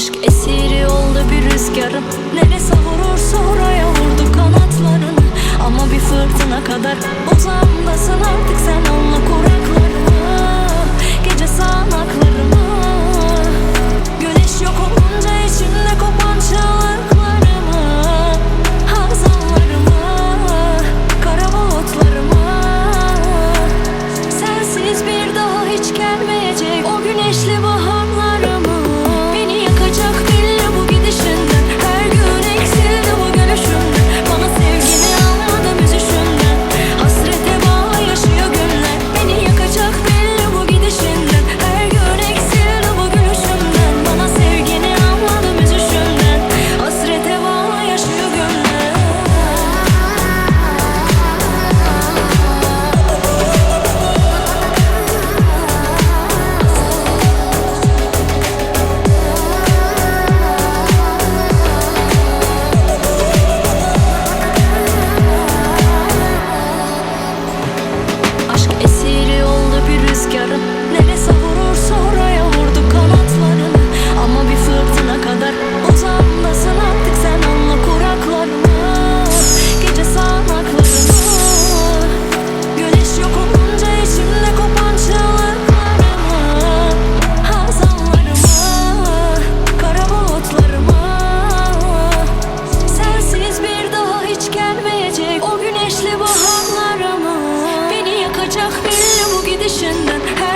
Aşk esiri oldu bir rüzgarım Neresi vurursa oraya ჩახმილი მოგიდე შენთან.